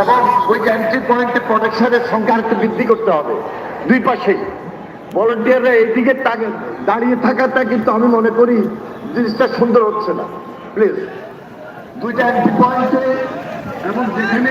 এবং ওই পয়েন্টে প্রোটেকশনের সংখ্যা একটু বৃদ্ধি করতে হবে দুই পাশেই এইদিকে দাঁড়িয়ে থাকাটা কিন্তু আমি মনে করি জিনিসটা সুন্দর হচ্ছে না প্লিজ দুইটা এন্ট্রি পয়েন্টে এবং যেখানে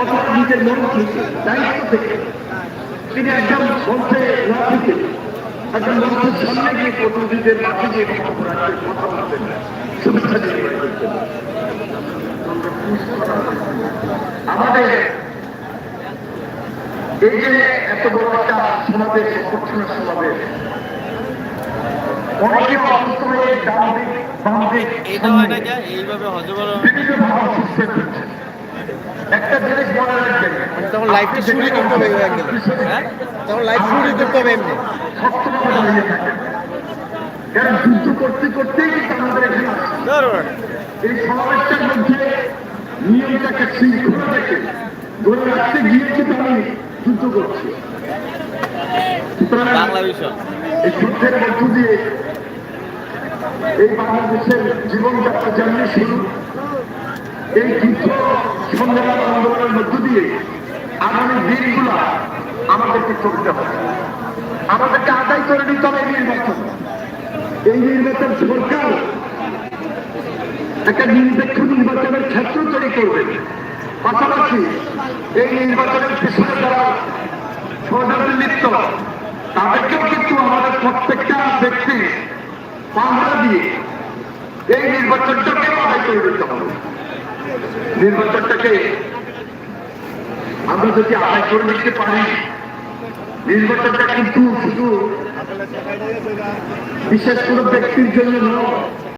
অথবা নিজের মন থেকে দায়িত্ব থেকে তিনি একদম মঞ্চে না থেকে একদম মঞ্চের সামনে গিয়ে প্রতিনিধিদের মাঠে গিয়ে কথা বলতেন শুভেচ্ছা আমাদের এই যে এত বড় একটা সমাবেশ অভ্যর্থনা সমাবেশ অনেকে অসুস্থ হয়ে ডান দিক বাম দিক এইটা এইভাবে হজবর বিভিন্নভাবে অসুস্থ পড়ছে। একটা জিনিস মনে রাখবেন। তখন লাইফটা শুরুই করতে হবে হ্যাঁ? তখন লাইফ শুরুই করতে হবে এমনি। কারণ যুদ্ধ করতে করতেই কিন্তু আমাদের এই সমাবেশটার মধ্যে নিয়মটাকে শৃঙ্খলা রেখে ধরে রাখতে গিয়ে কিন্তু আমি যুদ্ধ করছি। বাংলা বিষয় এই যুদ্ধের মধ্য দিয়ে এই বাংলাদেশের জীবনযাত্রা যেমনি শুরু এই যুদ্ধ সংগ্রাম আন্দোলনের মধ্য দিয়ে আগামী দিনগুলো আমাদেরকে চলতে হবে। আমাদেরকে আদায় করে নিতে হবে নির্বাচন। এই নির্বাচন সরকার একটা নিরপেক্ষ নির্বাচনের ক্ষেত্র তৈরি করবে। পাশাপাশি এই নির্বাচনের পিছনে যারা ষড়যন্ত্রে লিপ্ত, তাদেরকেও কিন্তু আমাদের প্রত্যেকটা ব্যক্তি পাহারা দিয়ে এই নির্বাচনটাকে আদায় করে দিতে হবে। নির্বাচনটাকে আমরা যদি আদায় করে নিতে পারি, নির্বাচনটা কিন্তু শুধু বিশেষ কোনো ব্যক্তির জন্য নয়